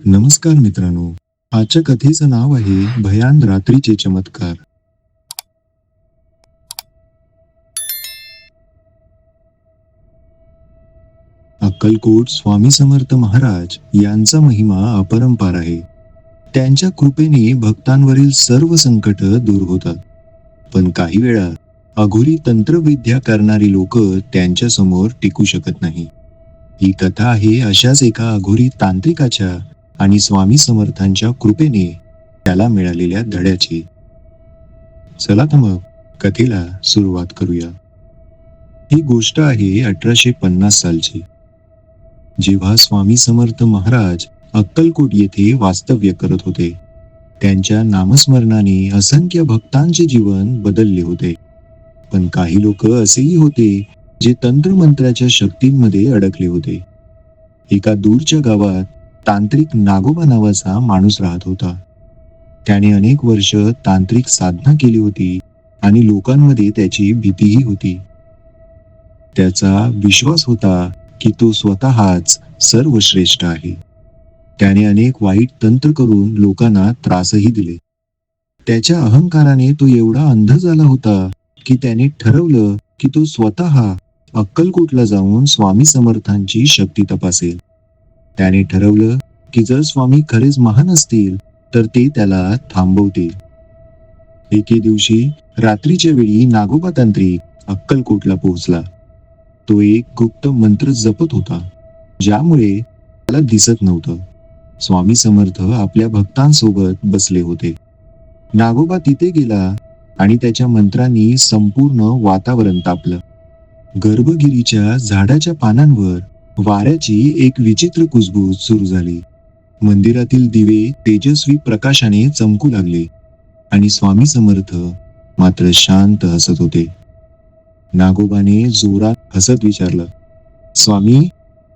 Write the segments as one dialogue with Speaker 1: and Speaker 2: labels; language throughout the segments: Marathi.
Speaker 1: नमस्कार मित्रांनो आजच्या कथेचं नाव आहे भयान रात्रीचे चमत्कार. अक्कलकोट स्वामी समर्थ महाराज यांचा महिमा अपरंपार आहे. त्यांच्या कृपेने भक्तांवरील सर्व संकट दूर होतात. पण काही वेळा अघोरी तंत्रविद्या करणारी लोक त्यांच्यासमोर टिकू शकत नाही. ही कथा आहे अशाच एका अघोरी तांत्रिकाच्या आणि स्वामी समर्थांच्या कृपेने त्याला मिळालेल्या धड्याची. चला तर मग कथेला सुरुवात करूया. ही गोष्ट आहे अठराशे पन्नास सालची. जेव्हा स्वामी समर्थ महाराज अक्कलकोट येथे वास्तव्य करत होते त्यांच्या नामस्मरणाने असंख्य भक्तांचे जीवन बदलले होते. पण काही लोक असेही होते जे तंत्रमंत्राच्या शक्तींमध्ये अडकले होते. एका दूरच्या गावात तांत्रिक नागोबा नावाचा माणूस राहत होता. त्याने अनेक वर्ष तांत्रिक साधना केली होती आणि लोकांमध्ये त्याची भीतीही होती. त्याचा विश्वास होता की तो स्वतःच सर्वश्रेष्ठ आहे. त्याने अनेक वाईट तंत्र करून लोकांना त्रासही दिले. त्याच्या अहंकाराने तो एवढा अंध झाला होता की त्याने ठरवलं की तो स्वतः अक्कलकोटला जाऊन स्वामी समर्थांची शक्ती तपासेल. त्याने ठरवलं की जर स्वामी खरेच महान असतील तर ते त्याला थांबवतील. एके दिवशी रात्रीच्या वेळी नागोबा तांत्रिक अक्कलकोटला पोहोचला. तो एक गुप्त मंत्र जपत होता ज्यामुळे त्याला दिसत नव्हतं. स्वामी समर्थ आपल्या भक्तांसोबत बसले होते. नागोबा तिथे गेला आणि त्याच्या मंत्रांनी संपूर्ण वातावरण तापलं. गर्भगिरीच्या झाडाच्या पानांवर वाऱ्याची एक विचित्र कुजबूज सुरू झाली. मंदिरातील दिवे तेजस्वी प्रकाशाने चमकू लागले आणि स्वामी समर्थ मात्र शांत हसत होते. नागोबाने जोरात हसत विचारलं स्वामी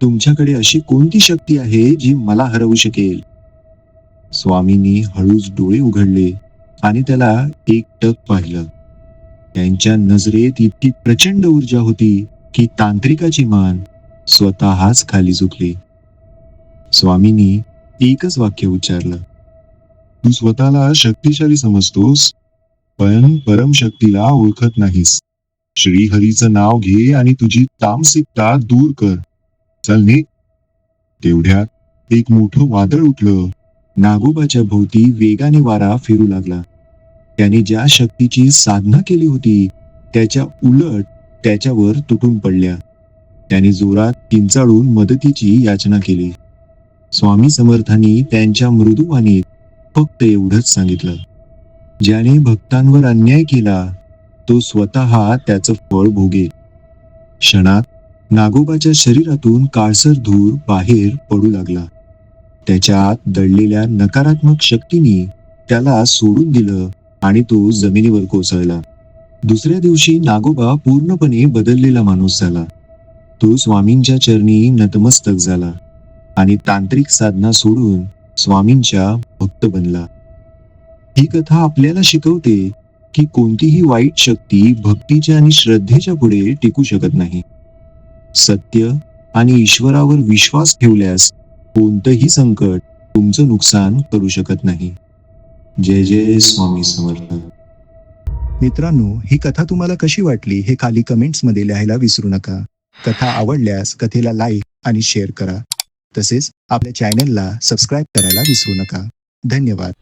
Speaker 1: तुमच्याकडे अशी कोणती शक्ती आहे जी मला हरवू शकेल? स्वामींनी हळूच डोळे उघडले आणि त्याला एक टक पाहिलं. त्यांच्या नजरेत इतकी प्रचंड ऊर्जा होती की तांत्रिकाची मान स्वतःच खाली झुकली. स्वामींनी एकच वाक्य उच्चारलं. तू स्वतःला शक्तिशाली समजतोस पण परमशक्तीला ओळखत नाहीस. श्रीहरीचं नाव घे आणि तुझी तामसिकता दूर कर. चल ने तेवढ्यात एक मोठं वादळ उठलं. नागोबाच्या भोवती वेगाने वारा फिरू लागला. त्याने ज्या शक्तीची साधना केली होती त्याच्या उलट त्याच्यावर तुटून पडल्या. त्याने जोरात किंचाळून मदतीची याचना केली. स्वामी समर्थांनी त्यांच्या मृदुवाणीत फक्त एवढंच सांगितलं. ज्याने भक्तांवर अन्याय केला तो स्वतः त्याचं फळ भोगेल क्षणात नागोबाच्या शरीरातून काळसर धूर बाहेर पडू लागला. त्याच्या आत दडलेल्या नकारात्मक शक्तीने त्याला सोडून दिलं आणि तो जमिनीवर कोसळला. दुसऱ्या दिवशी नागोबा पूर्णपणे बदललेला माणूस झाला. तो स्वामींच्या चरणी नतमस्तक झाला आणि तांत्रिक साधना सोडून स्वामींच्या भक्त बनला. ही कथा आपल्याला शिकवते की कोणतीही वाईट शक्ती भक्तीच्या आणि श्रद्धेच्या पुढे टिकू शकत नाही. सत्य आणि ईश्वरावर विश्वास ठेवल्यास कोणतंही संकट तुमचं नुकसान करू शकत नाही. जय जय स्वामी समर्थ.
Speaker 2: मित्रांनो ही कथा तुम्हाला कशी वाटली हे खाली कमेंट्समध्ये लिहायला विसरू नका. कथा आवडल्यास कथेला लाईक आणि शेअर करा. तसेच आपल्या चॅनलला सबस्क्राईब करायला विसरू नका. धन्यवाद.